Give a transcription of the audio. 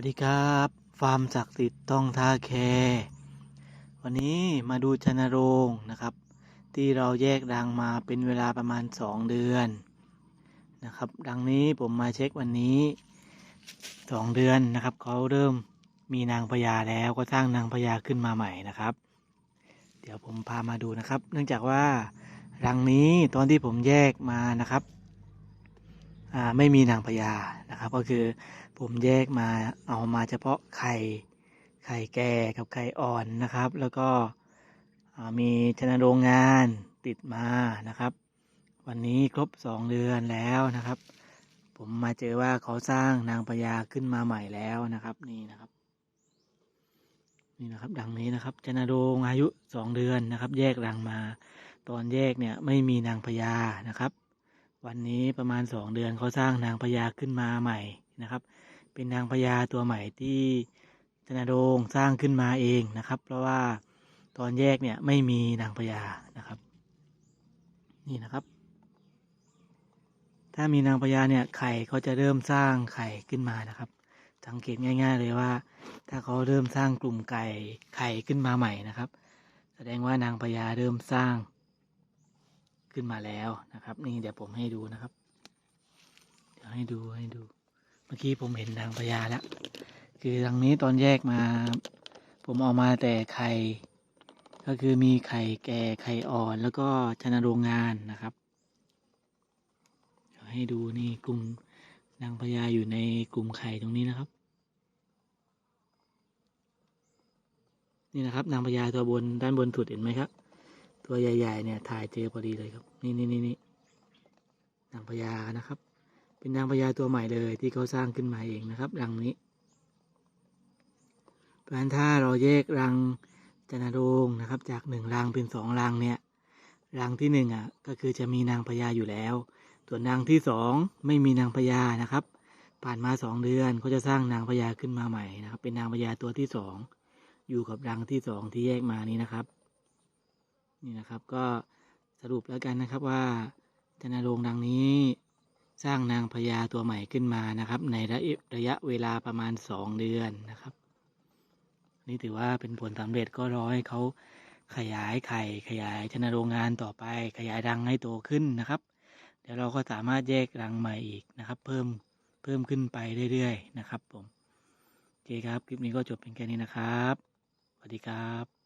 วัสดีครับ ฟาร์มศักดิ์สิทธิ์ต้องท่าแค วันนี้มาดูชนโรงนะครับ ที่เราแยกรังมาเป็นเวลาประมาณ 2 เดือนนะครับ ดังนี้ผมมาเช็ควันนี้ 2 เดือนนะครับเขาเริ่มมีนางพญาแล้วก็สร้างนางพญาขึ้นมาใหม่นะครับ เดี๋ยวผมพามาดูนะครับ เนื่องจากว่ารังนี้ตอนที่ผมแยกมานะครับ ไม่มีนางพญานะครับ ก็คือผมแยกมาเอามาเฉพาะไข่ไข่แก่กับไข่อ่อนนะครับ แล้วก็มีชนโรงงานติดมานะครับ วันนี้ครบ 2 เดือนแล้วนะครับ ผมมาเจอว่าเขาสร้างนางพญาขึ้นมาใหม่แล้วนะครับนี่นะครับนี่นะครับดังนี้นะครับชนโรงอายุ 2 เดือนนะครับ แยกรังมา ตอนแยกเนี่ยไม่มีนางพญานะครับ วันนี้ประมาณ2เดือนเขาสร้างนางพญาขึ้นมาใหม่นะครับ เป็นนางพญาตัวใหม่ที่ชนโรงสร้างขึ้นมาเองนะครับ เพราะว่าตอนแยกเนี่ยไม่มีนางพญานะครับ นี่นะครับ ถ้ามีนางพญาเนี่ยไข่เขาจะเริ่มสร้างไข่ขึ้นมานะครับ สังเกตง่าย ๆ เลยว่า ถ้าเขาเริ่มสร้างกลุ่มไก่ไข่ขึ้นมาใหม่นะครับ แสดงว่านางพญาเริ่มสร้าง ขึ้นมาแล้วนะครับ นี่เดี๋ยวผมให้ดูนะครับ เดี๋ยวให้ดูให้ดู เมื่อกี้ผมเห็นนางพญาแล้ว คือทางนี้ตอนแยกมา ผมเอามาแต่ไข่ ก็คือมีไข่แก่ไข่อ่อนแล้วก็ชนะโรงงานนะครับเดี๋ยวให้ดูนี่กลุ่มนางพญาอยู่ในกลุ่มไข่ตรงนี้นะครับ นี่นะครับ นางพญาตัวบนด้านบนสุดเห็นไหมครับ ตัวใหญ่ ๆ เนี่ยถ่ายเจอพอดีเลยครับ นี่นี่นี่นี่นางพญานะครับ เป็นนางพญาตัวใหม่เลยที่เขาสร้างขึ้นมาเองนะครับ รังนี้เพราะฉะนั้นถ้าเราแยกรังจันทโรงนะครับ จากหนึ่งรังเป็นสองรังเนี่ยรังที่หนึ่งอะก็คือจะมีนางพญาอยู่แล้ว ส่วนรังที่สองไม่มีนางพญานะครับ ผ่านมาสองเดือนเขาจะสร้างนางพญาขึ้นมาใหม่นะครับ เป็นนางพญาตัวที่สองอยู่กับรังที่สองที่แยกมานี้นะครับ นี่นะครับก็สรุปแล้วกันนะครับว่าจันทโรงรังนี้สร้างนางพญาตัวใหม่ขึ้นมานะครับ ในระยะระยะเวลาประมาณสองเดือนนะครับ นี่ถือว่าเป็นผลสำเร็จก็รอให้เขาขยายไข่ขยายชนโรงงานต่อไป ขยายรังให้โตขึ้นนะครับ เดี๋ยวเราก็สามารถแยกรังใหม่อีกนะครับ เพิ่มเพิ่มขึ้นไปเรื่อยๆนะครับผมโอเคครับ คลิปนี้ก็จบเป็นแค่นี้นะครับสวัสดีครับ